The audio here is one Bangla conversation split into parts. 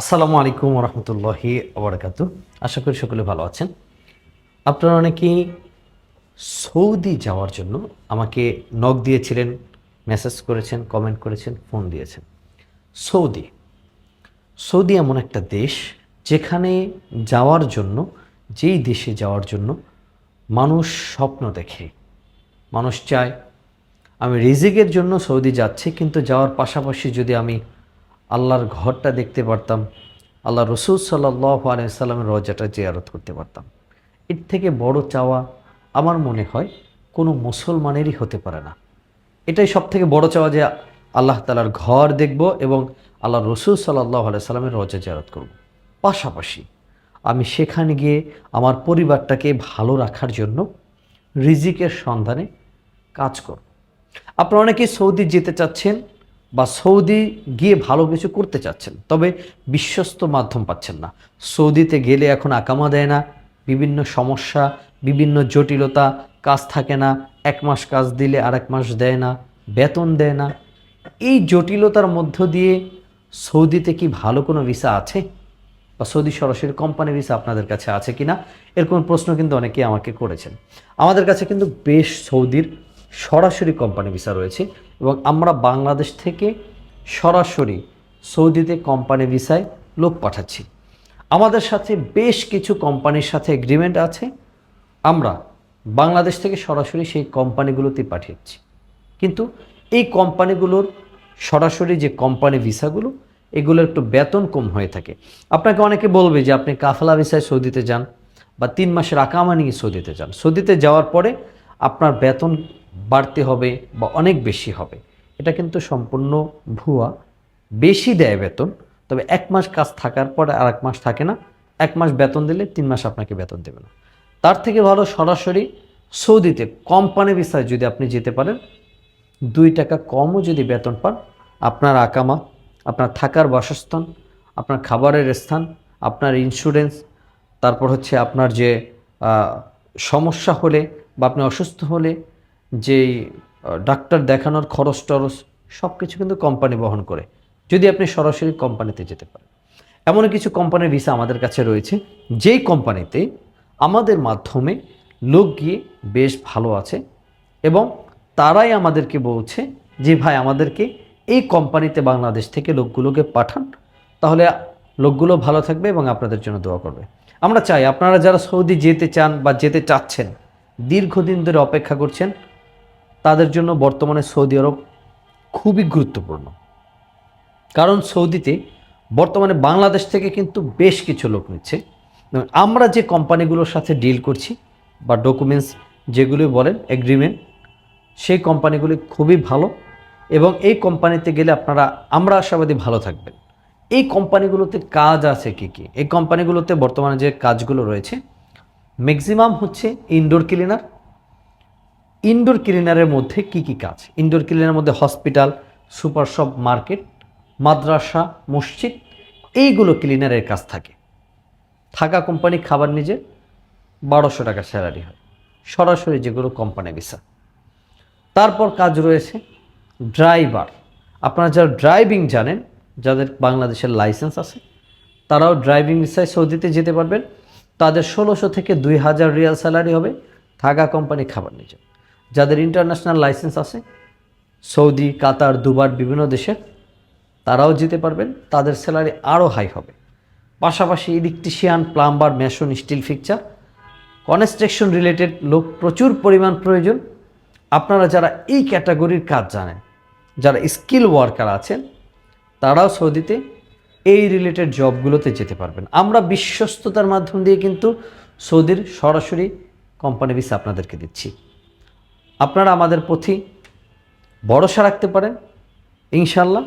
আসসালামু আলাইকুম রহমতুল্লাহি আবরকাতু আশা করি সকলে ভালো আছেন। আপনারা অনেকেই সৌদি যাওয়ার জন্য আমাকে নক দিয়েছিলেন মেসেজ করেছেন কমেন্ট করেছেন ফোন দিয়েছেন। সৌদি। সৌদি এমন একটা দেশ যেখানে যাওয়ার জন্য, যেই দেশে যাওয়ার জন্য মানুষ স্বপ্ন দেখে। মানুষ চায়, আমি রিজিকের জন্য সৌদি যাচ্ছি, কিন্তু যাওয়ার পাশাপাশি যদি আমি আল্লাহর ঘরটা দেখতে পারতাম আল্লাহ রসুল সাল্লাহ রজাটা জিয়ারত করতে পারতাম। এর থেকে বড় চাওয়া আমার মনে হয় কোনো মুসলমানেরই হতে পারে না। এটাই সব থেকে বড় চাওয়া যে আল্লাহ তালার ঘর দেখব এবং আল্লাহ রসুল সাল্লাহ আলাইসাল্লামের রজা জিয়ারত করব। পাশাপাশি আমি সেখানে গিয়ে আমার পরিবারটাকে ভালো রাখার জন্য রিজিকের সন্ধানে কাজ করব। আপনারা অনেকেই সৌদি যেতে চাচ্ছেন বা সৌদি গিয়ে ভালো কিছু করতে চাচ্ছেন, তবে বিশ্বস্ত মাধ্যম পাচ্ছেন না। সৌদিতে গেলে এখন আকামা দেয় না, বিভিন্ন সমস্যা, বিভিন্ন জটিলতা, কাজ থাকে না, এক মাস কাজ দিলে আর এক মাস দেয় না, বেতন দেয় না। এই জটিলতার মধ্য দিয়ে সৌদিতে কি ভালো কোনো ভিসা আছে? বা সৌদি সরাসরি কোম্পানি ভিসা আপনাদের কাছে আছে কি না এরকম প্রশ্ন কিন্তু অনেকেই আমাকে করেছেন। আমাদের কাছে কিন্তু বেশ সৌদির সরাসরি কোম্পানি ভিসা রয়েছে এবং আমরা বাংলাদেশ থেকে সরাসরি সৌদিতে কোম্পানি ভিসায় লোক পাঠাচ্ছি। আমাদের সাথে বেশ কিছু কোম্পানির সাথে এগ্রিমেন্ট আছে। আমরা বাংলাদেশ থেকে সরাসরি সেই কোম্পানিগুলোতে পাঠিয়েছি। কিন্তু এই কোম্পানিগুলোর সরাসরি যে কোম্পানি ভিসাগুলো এগুলো একটু বেতন কম হয়ে থাকে। আপনাকে অনেকে বলবে যে আপনি কাফলা ভিসায় সৌদিতে যান বা তিন মাসের আকামা নিয়ে সৌদিতে যান। সৌদিতে যাওয়ার পরে আপনার বেতন বাড়তে হবে বা অনেক বেশি হবে। এটা কিন্তু সম্পূর্ণ ভুয়া। বেশি দেয় বেতন, তবে এক মাস কাজ থাকার পরে আর এক মাস থাকে না। এক মাস বেতন দিলে তিন মাস আপনাকে বেতন দেবে না। তার থেকে ভালো সরাসরি সৌদিতে কোম্পানি ভিসায় যদি আপনি যেতে পারেন, দুই টাকা কমও যদি বেতন পান, আপনার আকামা, আপনার থাকার বাসস্থান, আপনার খাবারের স্থান, আপনার ইন্স্যুরেন্স তারপর হচ্ছে আপনার যে সমস্যা হলে বা আপনি অসুস্থ হলে যেই ডাক্তার দেখানোর খরচ টরচ সব কিছু কিন্তু কোম্পানি বহন করে, যদি আপনি সরাসরি কোম্পানিতে যেতে পারেন। এমন কিছু কোম্পানির ভিসা আমাদের কাছে রয়েছে, যেই কোম্পানিতে আমাদের মাধ্যমে লোক গিয়ে বেশ ভালো আছে এবং তারাই আমাদেরকে বলছে যে, ভাই, আমাদেরকে এই কোম্পানিতে বাংলাদেশ থেকে লোকগুলোকে পাঠান, তাহলে লোকগুলো ভালো থাকবে এবং আপনাদের জন্য দোয়া করবে। আমরা চাই আপনারা যারা সৌদি যেতে চান বা যেতে চাচ্ছেন, দীর্ঘদিন ধরে অপেক্ষা করছেন তাদের জন্য বর্তমানে সৌদি আরব খুবই গুরুত্বপূর্ণ। কারণ সৌদিতে বর্তমানে বাংলাদেশ থেকে কিন্তু বেশ কিছু লোক নিচ্ছে। আমরা যে কোম্পানিগুলোর সাথে ডিল করছি বা ডকুমেন্টস যেগুলি বলেন এগ্রিমেন্ট সেই কোম্পানিগুলি খুবই ভালো এবং এই কোম্পানিতে গেলে আপনারা, আমরা আশাবাদী ভালো থাকবেন। এই কোম্পানিগুলোতে কাজ আছে কি কি? এই কোম্পানিগুলোতে বর্তমানে যে কাজগুলো রয়েছে ম্যাক্সিমাম হচ্ছে ইনডোর ক্লিনার ইনডোর ক্লিনারের মধ্যে কি কি কাজ? ইনডোর ক্লিনারের মধ্যে হসপিটাল, সুপার শপ, মার্কেট, মাদ্রাসা, মসজিদ, এইগুলো ক্লিনারের কাজ থাকে। থাকা কোম্পানি খাবার নিজে বারোশো টাকা স্যালারি হয়। সরাসরি যেগুলো কোম্পানি ভিসা। তারপর কাজ রয়েছে ড্রাইভার। আপনারা যারা ড্রাইভিং জানেন, যাদের বাংলাদেশের লাইসেন্স আছে, তারাও ড্রাইভিং ভিসায় সৌদিতে যেতে পারবেন। তাদের ষোলোশো থেকে দুই হাজার রিয়াল স্যালারি হবে। থাকা কোম্পানি খাবার নিজে যাদের ইন্টারন্যাশনাল লাইসেন্স আছে, সৌদি, কাতার দুবার বিভিন্ন দেশের তারাও যেতে পারবেন, তাদের স্যালারি আরও হাই হবে। পাশাপাশি electrician plumber mason steel fixture construction related লোক প্রচুর পরিমাণ প্রয়োজন। আপনারা যারা এই ক্যাটাগরির কাজ জানেন, যারা স্কিল ওয়ার্কার আছেন, তারাও সৌদিতে এই রিলেটেড জবগুলোতে যেতে পারবেন। আমরা বিশ্বস্ততার মাধ্যম দিয়ে কিন্তু সৌদির সরাসরি কোম্পানি ভিসা আপনাদেরকে দিচ্ছি। আপনারা আমাদের প্রতি ভরসা রাখতে পারেন ইনশাল্লাহ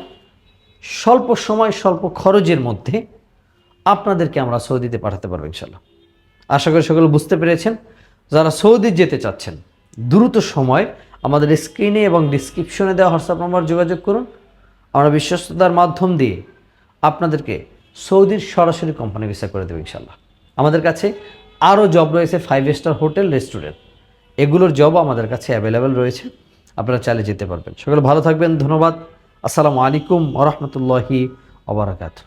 স্বল্প সময়, স্বল্প খরচের মধ্যে আপনাদেরকে আমরা সৌদিতে পাঠাতে পারব ইনশাল্লাহ আশা করি সকলে বুঝতে পেরেছেন। যারা সৌদি যেতে চাচ্ছেন, দ্রুত সময় আমাদের স্ক্রিনে এবং ডিসক্রিপশনে দেওয়া হোয়াটসঅ্যাপ নম্বর যোগাযোগ করুন। আমরা বিশ্বস্ততার মাধ্যম দিয়ে আপনাদেরকে সৌদির সরাসরি কোম্পানি ভিসা করে দেবো ইনশাল্লাহ আমাদের কাছে আরও জব রয়েছে ফাইভ স্টার হোটেল রেস্টুরেন্ট এগুলোর জবও আমাদের কাছে অ্যাভেলেবেল রয়েছে। আপনারা চালিয়ে যেতে পারবেন। সকলে ভালো থাকবেন, ধন্যবাদ। আসসালামু আলাইকুম ওরহমতুল্লাহি ওবরাকাতু